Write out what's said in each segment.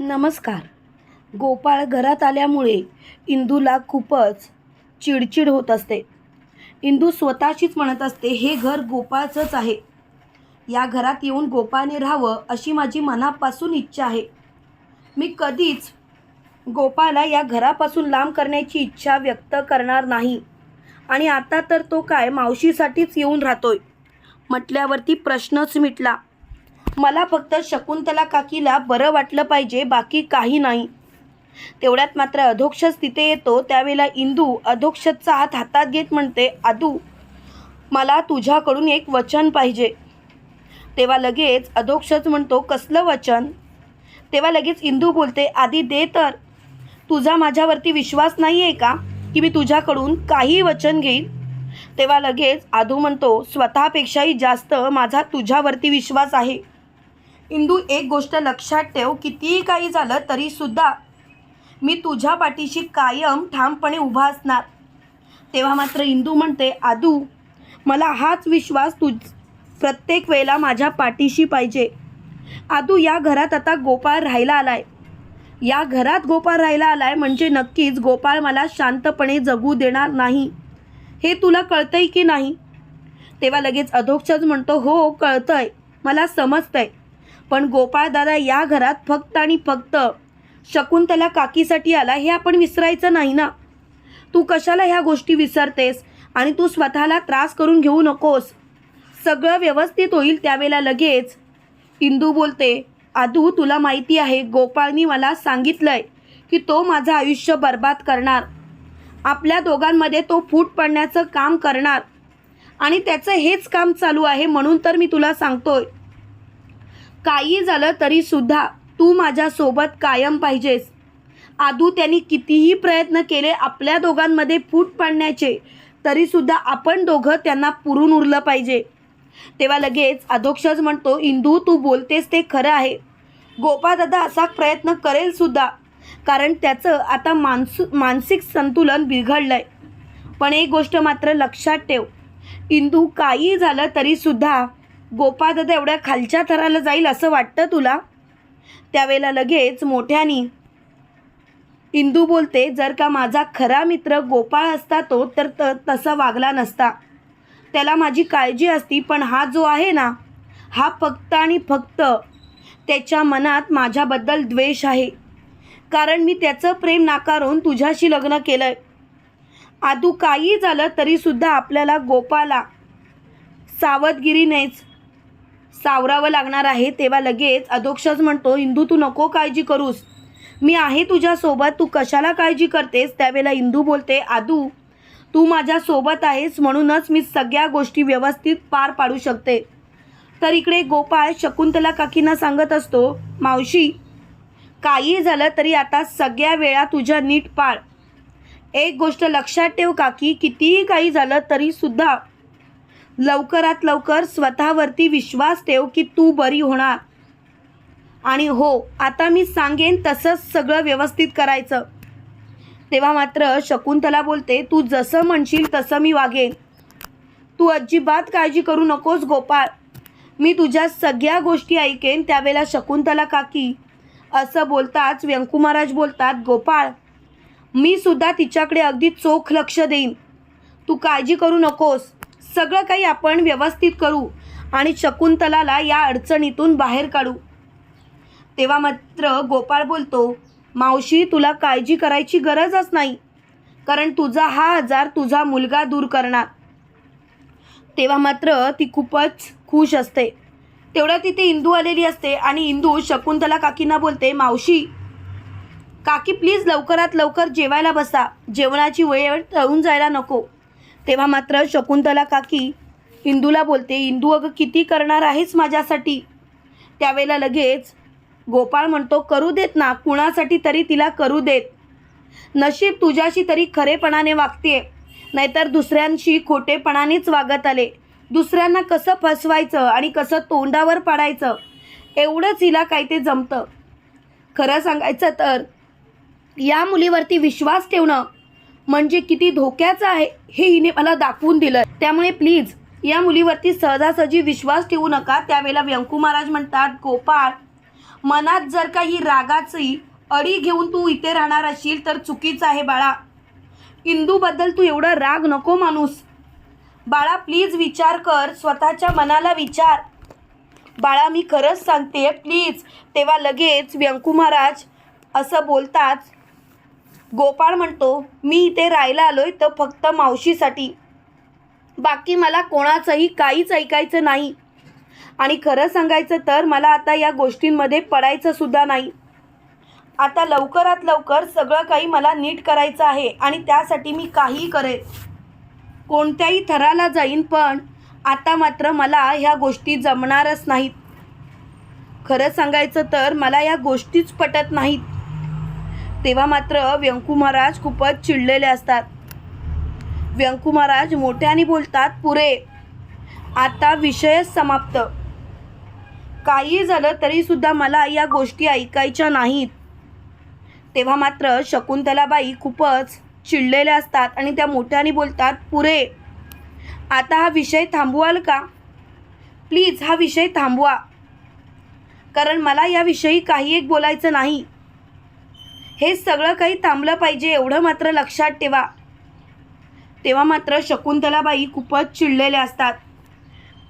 नमस्कार. गोपाळ घरात आल्यामुळे इंदूला खूपच चिडचिड होत असते. इंदू स्वतःशीच म्हणत असते हे घर गोपाळचंच आहे. या घरात येऊन गोपाळने राहावं अशी माझी मनापासून इच्छा आहे. मी कधीच गोपाळला या घरापासून लांब करण्याची इच्छा व्यक्त करणार नाही. आणि आता तर तो काय मावशीसाठीच येऊन राहतोय? म्हटल्यावरती प्रश्नच मिटला. मला फक्त शकुंतला काकीला बरं वाटलं पाहिजे बाकी काही नाही. तेवढ्यात मात्र अधोक्षज तिथे येतो त्यावेळेला इंदू अधोक्षजचा हात हातात घेत म्हणते आदू मला तुझ्याकडून एक वचन पाहिजे. तेव्हा लगेच अधोक्षज म्हणतो कसलं वचन? तेव्हा लगेच इंदू बोलते आधी दे तर. तुझा माझ्यावरती विश्वास नाही आहे का की मी तुझ्याकडून काही वचन घेईन? तेव्हा लगेच आधू म्हणतो स्वतःपेक्षाही जास्त माझा तुझ्यावरती विश्वास आहे. इंदू एक गोष्ट लक्षात ठेव कितीही काही झालं तरीसुद्धा मी तुझ्या पाठीशी कायम ठामपणे उभा असणार. तेव्हा मात्र इंदू म्हणते आदू मला हाच विश्वास तुझ प्रत्येक वेळेला माझ्या पाठीशी पाहिजे. आदू या घरात आता गोपाळ राहायला आलाय. या घरात गोपाळ राहायला आलाय म्हणजे नक्कीच गोपाळ मला शांतपणे जगू देणार नाही. हे तुला कळतंय की नाही? तेव्हा लगेच अधोक्षज म्हणतो हो कळतंय. मला समजतंय. पण गोपाळ दादा या घरात फक्त आणि फक्त शकुंतला काकीसाठी आला हे आपण विसरायचं नाही ना? तू कशाला ह्या गोष्टी विसरतेस आणि तू स्वतःला त्रास करून घेऊ नकोस? सगळं व्यवस्थित होईल त्यावेळेला लगेच. इंदू बोलते आदू तुला माहिती आहे गोपाळनी मला सांगितलंय की तो माझं आयुष्य बर्बाद करणार. आपल्या दोघांमध्ये तो फूट पडण्याचं काम करणार. आणि त्याचं हेच काम चालू आहे म्हणून तर मी तुला सांगतोय. काही झालं तरी सुद्धा तू माझ्यासोबत कायम पाहिजेस. आदू त्यांनी कितीही प्रयत्न केले आपल्या दोघांमध्ये फूट पाडण्याचे तरीसुद्धा आपण दोघं त्यांना पुरून उरलं पाहिजे. तेव्हा लगेच अधोक्षज म्हणतो इंदू तू बोलतेस ते खरं आहे. गोपादादा असा प्रयत्न करेल सुद्धा. कारण त्याचं आता मानसू मानसिक संतुलन बिघडलंय. पण एक गोष्ट मात्र लक्षात ठेव. इंदू काही झालं तरीसुद्धा गोपाळ दादा एवढ्या खालच्या थराला जाईल असं वाटतं तुला? त्यावेळेला लगेच मोठ्यानी इंदू बोलते जर का माझा खरा मित्र गोपाळ असता तो तर त तसा वागला नसता. त्याला माझी काळजी असती पण हा जो आहे ना हा फक्त आणि फक्त त्याच्या मनात माझ्याबद्दल द्वेष आहे. कारण मी त्याचं प्रेम नाकारून तुझ्याशी लग्न केलं आहे आदू काही झालं तरीसुद्धा आपल्याला गोपाला सावधगिरीनेच सावरावं लागणार आहे तेव्हा लगेच अधोक्षच म्हणतो इंदू तू नको काळजी करूस. मी आहे तुझ्यासोबत तू कशाला काळजी करतेस? त्यावेळेला इंदू बोलते आदू तू माझ्यासोबत आहेस म्हणूनच मी सगळ्या गोष्टी व्यवस्थित पार पाडू शकते. तर इकडे गोपाळ शकुंतला काकींना सांगत असतो मावशी काही झालं तरी आता सगळ्या वेळा तुझ्या नीट पाळ. एक गोष्ट लक्षात ठेव काकी कितीही काही झालं तरीसुद्धा लवकरात लवकर स्वतःवरती विश्वास ठेव की तू बरी होणार. आणि हो आता मी सांगेन तसंच सगळं व्यवस्थित करायचं. तेव्हा मात्र शकुंतला बोलते तू जसं म्हणशील तसं मी वागेन. तू अजिबात काळजी करू नकोस गोपाळ. मी तुझ्या सगळ्या गोष्टी ऐकेन. त्यावेळेला शकुंतला काकी असं बोलताच व्यंकू महाराज बोलतात गोपाळ मी सुद्धा तिच्याकडे अगदी चोख लक्ष देईन. तू काळजी करू नकोस. सगळं काही आपण व्यवस्थित करू आणि शकुंतलाला या अडचणीतून बाहेर काढू. तेव्हा मात्र गोपाळ बोलतो मावशी तुला काळजी करायची गरजच नाही कारण तुझा हा आजार तुझा मुलगा दूर करणार. तेव्हा मात्र ती खूपच खुश असते. तेवढ्या तिथे इंदू आलेली असते आणि इंदू शकुंतला काकींना बोलते मावशी काकी प्लीज लवकरात लवकर जेवायला बसा. जेवणाची वेळ टळून जायला नको. तेव्हा मात्र शकुंतला काकी इंदूला बोलते इंदू अगं किती करणार आहेस माझ्यासाठी? त्यावेळेला लगेच गोपाळ म्हणतो करू देत ना कुणासाठी तरी तिला करू देत. नशीब तुझ्याशी तरी खरेपणाने वागते नाहीतर दुसऱ्यांशी खोटेपणानेच वागत आले. दुसऱ्यांना कसं फसवायचं आणि कसं तोंडावर पाडायचं? एवढंच हिला काय ते जमतं. खरं सांगायचं तर या मुलीवरती विश्वास ठेवणं म्हणजे किती धोक्याचं आहे हे हिने मला दाखवून दिलं. त्यामुळे प्लीज या मुलीवरती सहजासहजी विश्वास ठेवू नका. त्यावेळेला व्यंकू महाराज म्हणतात गोपाळ मनात जर का ही रागाची अडी घेऊन तू इथे राहणार असशील तर चुकीचं आहे बाळा. इंदूबद्दल तू एवढं राग नको माणूस बाळा प्लीज विचार कर स्वतःच्या मनाला विचार. बाळा मी खरंच सांगते प्लीज तेव्हा लगेच व्यंकू महाराज असं बोलताच गोपाळ म्हणतो मी इथे राहायला आलोय तर फक्त मावशीसाठी. बाकी मला कोणाचंही काहीच ऐकायचं नाही. आणि खरं सांगायचं तर मला आता या गोष्टींमध्ये पडायचं सुद्धा नाही. आता लवकरात लवकर सगळं काही मला नीट करायचं आहे आणि त्यासाठी मी काहीही करेन कोणत्याही थराला जाईन पण आता मात्र मला ह्या गोष्टी जमणारच नाहीत. खरं सांगायचं तर मला या गोष्टीच पटत नाहीत. तेव्हा मात्र व्यंकू महाराज खूपच चिडलेले असतात. व्यंकू महाराज मोठ्याने बोलतात पुरे आता विषयच समाप्त. काही झालं तरी सुद्धा मला या गोष्टी ऐकायच्या नाहीत. तेव्हा मात्र शकुंतलाबाई खूपच चिडलेल्या असतात आणि त्या मोठ्याने बोलतात पुरे आता हा विषय थांबवाल का? प्लीज हा विषय थांबवा. कारण मला याविषयी काही एक बोलायचं नाही. हे सगळं काही थांबलं पाहिजे एवढं मात्र लक्षात ठेवा. तेव्हा मात्र शकुंतलाबाई खूपच चिडलेल्या असतात.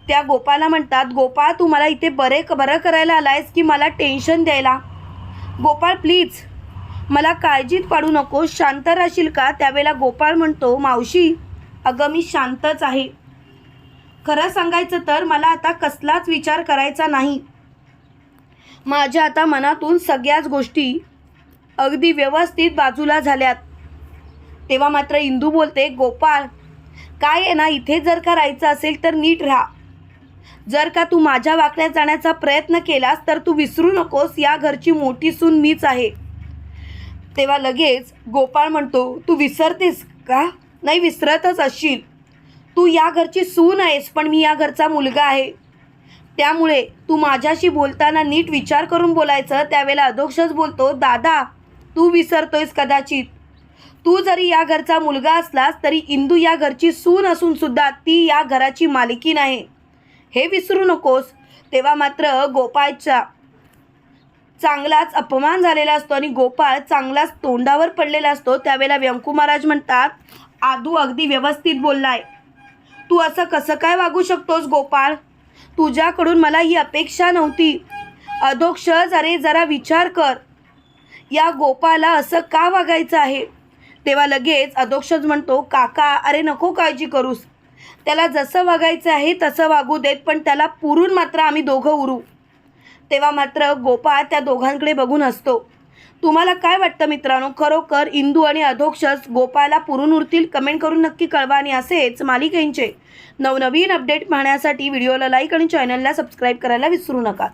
त्या गोपाला म्हणतात गोपाळ तू मला इथे बरे बरं करायला आलायस की मला टेन्शन द्यायला? गोपाळ प्लीज मला काळजीत पाडू नको शांत राहशील का? त्यावेळेला गोपाळ म्हणतो मावशी अगं मी शांतच आहे. खरं सांगायचं तर मला आता कसलाच विचार करायचा नाही. माझ्या आता मनातून सगळ्याच गोष्टी अगदी व्यवस्थित बाजूला झाल्यात. तेव्हा मात्र इंदू बोलते गोपाळ काय आहे ना इथे जर का राहायचं असेल तर नीट राहा. जर का तू माझ्या वाकड्यात जाण्याचा प्रयत्न केलास तर तू विसरू नकोस या घरची मोठी सून मीच आहे. तेव्हा लगेच गोपाळ म्हणतो तू विसरतेस का? नाही विसरतच असशील. तू या घरची सून आहेस पण मी या घरचा मुलगा आहे. त्यामुळे तू माझ्याशी बोलताना नीट विचार करून बोलायचं. त्यावेळेला अधोक्षच बोलतो दादा तू विसरतोयस कदाचित. तू जरी या घरचा मुलगा असलास तरी इंदू या घरची सून असून सुद्धा ती या घराची मालकी आहे हे विसरू नकोस. तेव्हा मात्र गोपाळचा चांगलाच अपमान झालेला असतो आणि गोपाळ चांगलाच तोंडावर पडलेला असतो. त्यावेळेला व्यंकू महाराज म्हणतात आदू अगदी व्यवस्थित बोललाय. तू असं कसं काय वागू शकतोस गोपाळ? तुझ्याकडून मला ही अपेक्षा नव्हती. अधोक्षज अरे जरा विचार कर. या गोपाला असं का वागायचं आहे? तेव्हा लगेच अधोक्षज म्हणतो काका अरे नको काळजी करूस. त्याला जसं वागायचं आहे तसं वागू देत पण त्याला पुरून मात्र आम्ही दोघं उरू. तेव्हा मात्र गोपाळ त्या दोघांकडे बघून असतो तुम्हाला काय वाटतं मित्रांनो? खरोखर इंदू आणि अधोक्षस गोपाळला पुरून उरतील? कमेंट करून नक्की कळवा आणि असेच मालिकेंचे नवनवीन अपडेट पाहण्यासाठी व्हिडिओला लाईक आणि चॅनलला सबस्क्राईब करायला विसरू नका.